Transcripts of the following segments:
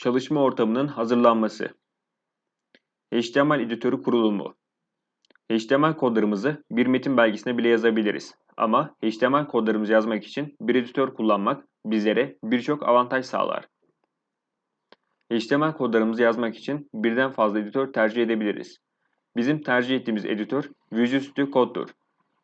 Çalışma ortamının hazırlanması. HTML editörü kurulumu. HTML kodlarımızı bir metin belgesine bile yazabiliriz. Ama HTML kodlarımızı yazmak için bir editör kullanmak bizlere birçok avantaj sağlar. HTML kodlarımızı yazmak için birden fazla editör tercih edebiliriz. Bizim tercih ettiğimiz editör Visual Studio Code'dur.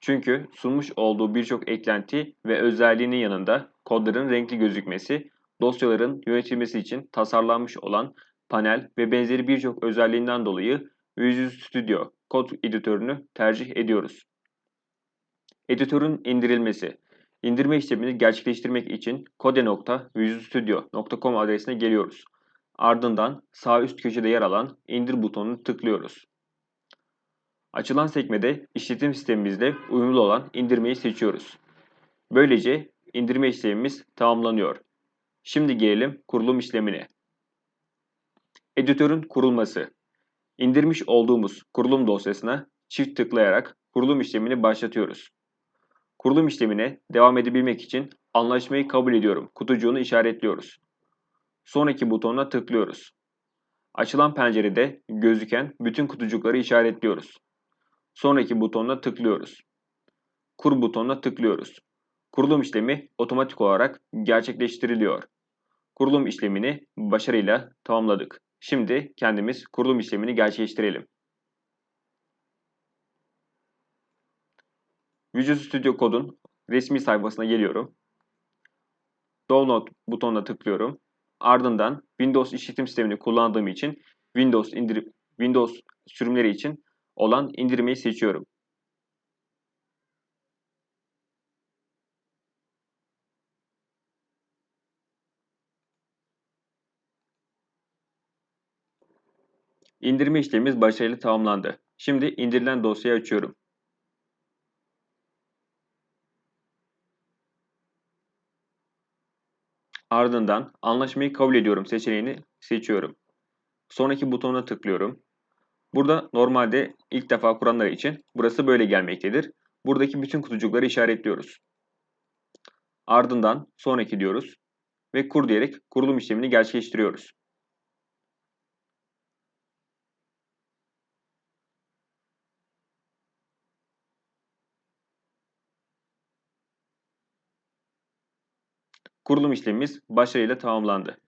Çünkü sunmuş olduğu birçok eklenti ve özelliğinin yanında kodların renkli gözükmesi, dosyaların yönetilmesi için tasarlanmış olan panel ve benzeri birçok özelliğinden dolayı Visual Studio Code editörünü tercih ediyoruz. Editörün indirilmesi. İndirme işlemini gerçekleştirmek için kode.visualstudio.com adresine geliyoruz. Ardından sağ üst köşede yer alan indir butonunu tıklıyoruz. Açılan sekmede işletim sistemimizle uyumlu olan indirmeyi seçiyoruz. Böylece indirme işlemimiz tamamlanıyor. Şimdi gelelim kurulum işlemine. Editörün kurulması. İndirmiş olduğumuz kurulum dosyasına çift tıklayarak kurulum işlemini başlatıyoruz. Kurulum işlemine devam edebilmek için anlaşmayı kabul ediyorum kutucuğunu işaretliyoruz. Sonraki butonuna tıklıyoruz. Açılan pencerede gözüken bütün kutucukları işaretliyoruz. Sonraki butonuna tıklıyoruz. Kur butonuna tıklıyoruz. Kurulum işlemi otomatik olarak gerçekleştiriliyor. Kurulum işlemini başarıyla tamamladık. Şimdi kendimiz kurulum işlemini gerçekleştirelim. Visual Studio Code'un resmi sayfasına geliyorum. Download butonuna tıklıyorum. Ardından Windows işletim sistemini kullandığım için Windows indirip Windows sürümleri için olan indirmeyi seçiyorum. İndirme işlemimiz başarılı tamamlandı. Şimdi indirilen dosyayı açıyorum. Ardından anlaşmayı kabul ediyorum seçeneğini seçiyorum. Sonraki butonuna tıklıyorum. Burada normalde ilk defa kuranlar için burası böyle gelmektedir. Buradaki bütün kutucukları işaretliyoruz. Ardından sonraki diyoruz ve kur diyerek kurulum işlemini gerçekleştiriyoruz. Kurulum işlemimiz başarıyla tamamlandı.